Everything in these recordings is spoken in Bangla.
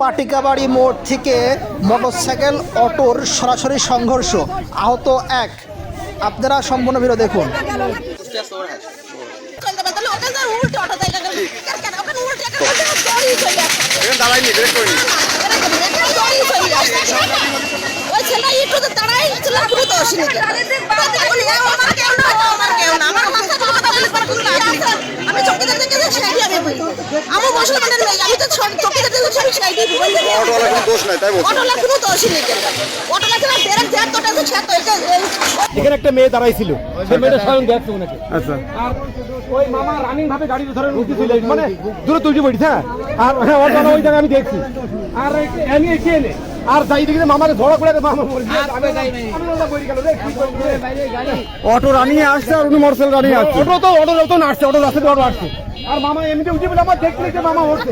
পাটিকাবাড়ি মোড় থেকে মোটরসাইকেল অটোর সরাসরি সংঘর্ষ। আহত এক। আপনারা সম্পূর্ণ ভিডিও দেখুন। আমার মুসলমানের মেয়ে, আমি তো থেকে আমি সাইডে বই। অটোলা কোনো দোষ নাই তাই বলছি। অটোলা কোনো দোষ নেই কেন। অটোলা কেন, তোটা তো তো এখানে একটা মেয়ে দাঁড়াইছিল। সে মেয়েটা স্বয়ং দেখছে ওনাকে। আচ্ছা। আর ওই মামা রানিং ভাবে গাড়ি ধরে উঠতেছিল মানে দূরে পড়িস হ্যাঁ? আর অটোলা ওই জায়গায় আমি দেখছি। আর এনি এসে এনে আর যাই দেখি মামারে মামাকে ধরা করে মামা? অটো রানিয়ে আসছে আর উনি মোটরসাইকেল রানিয়ে আসছে। অটো তো অটো তো আসছে অটো রাস্তা দিয়ে অটো আসছে আর মামা এমনিতে উঠে বলে আমার দেখতে দেখতে মামা উঠছে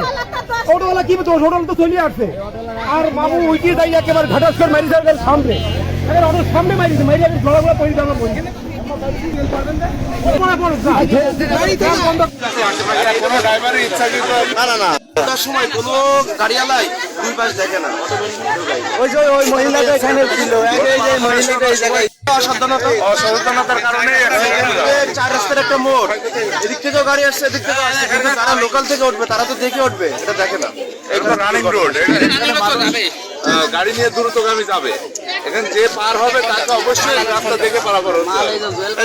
অটোওয়ালা কি তো অটো তো চলে আসছে। আর মামু উঠিয়ে দাঁড়িয়ে একেবারে ঘাটাস করে মারি সামনে। এবার অটোর সামনে মারিছে মারি আমি করে পড়ি দাম বলি না না না সময় কোনো গাড়িওয়ালাই দুই পাশ দেখে না ওই যে ওই মহিলাটা এখানে ছিল এই যে মহিলাটা এই জায়গায় অসাবধানতা অসাবধানতার কারণে চার রাস্তার একটা মোড়। এদিক থেকেও গাড়ি আসছে এদিক থেকেও আসছে কিন্তু যারা লোকাল থেকে উঠবে তারা তো দেখে উঠবে এটা দেখে না। রানিং রোড গাড়ি নিয়ে দ্রুতগামী যাবে। এখানে যে পার হবে তাকে অবশ্যই রাস্তা দেখে পারাপার হতে হবে।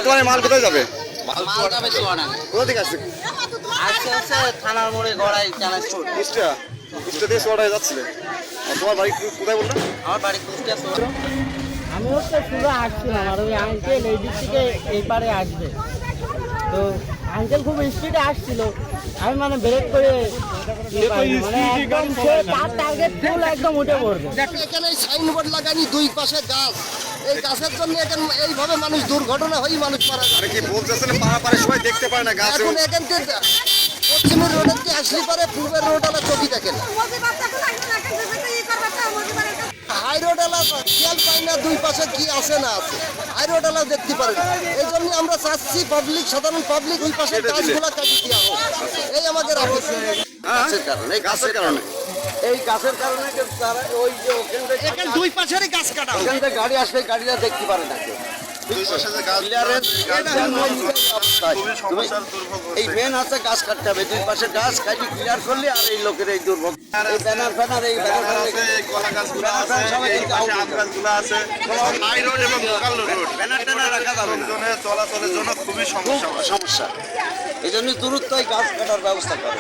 তোমার মাল কোথায় যাবে? মাল যাবে চুয়াডাঙ্গা কোথা থেকে আসছে? আসছে হচ্ছে থানার মোড়ে গড়াই দিয়ে যাচ্ছিলে। তোমার বাড়ি কোথায় বললে? আমার বাড়ি কুষ্টিয়া আমি হচ্ছে শুধু আসছিলাম আর ওই আঙ্কেল এই দিক থেকে এই পারে আসবে। তো আঙ্কেল খুব স্পিডে আসছিল। আমি মানে ব্রেক করে মানে একদম তার টার্গেট ফুল একদম উঠে পড়বে। এখানে সাইনবোর্ড লাগানি দুই পাশে গাছ। এই গাছের জন্য এখানে এইভাবে মানুষ দুর্ঘটনা হয়েই মানুষ মারা যায়। কি বলতেছেন? সবাই দেখতে পারে না গাছ এখন এখান থেকে পশ্চিমের রোডের দিয়ে আসলে পরে পূর্বের রোড আলা চোখই দেখে না না দুই পাশে কি আছে না আছে হাই রোড দেখতে পারে না এই জন্য আমরা চাচ্ছি পাবলিক সাধারণ পাবলিক দুই পাশে গাছগুলা কাটি দেওয়া হোক। এই আমাদের আপত্তি গাছের কারণে গাছের কারণে। এই গাছের কারণে তারা ওই যে ওখান থেকে দুই পাশেরই গাছ কাটা ওখান থেকে গাড়ি আসলে গাড়িটা দেখতে পারে না। এই মেন আছে গাছ কাটতে হবে। দুই পাশে গাছ কাটি ক্লিয়ার করলে আর এই লোকের এই দুর্ভোগ। এই ব্যানার ফ্যানার এই চলাচলের জন্য খুবই সমস্যা। সমস্যা। এই জন্য দূরত্ব গাছ কাটার ব্যবস্থা করে।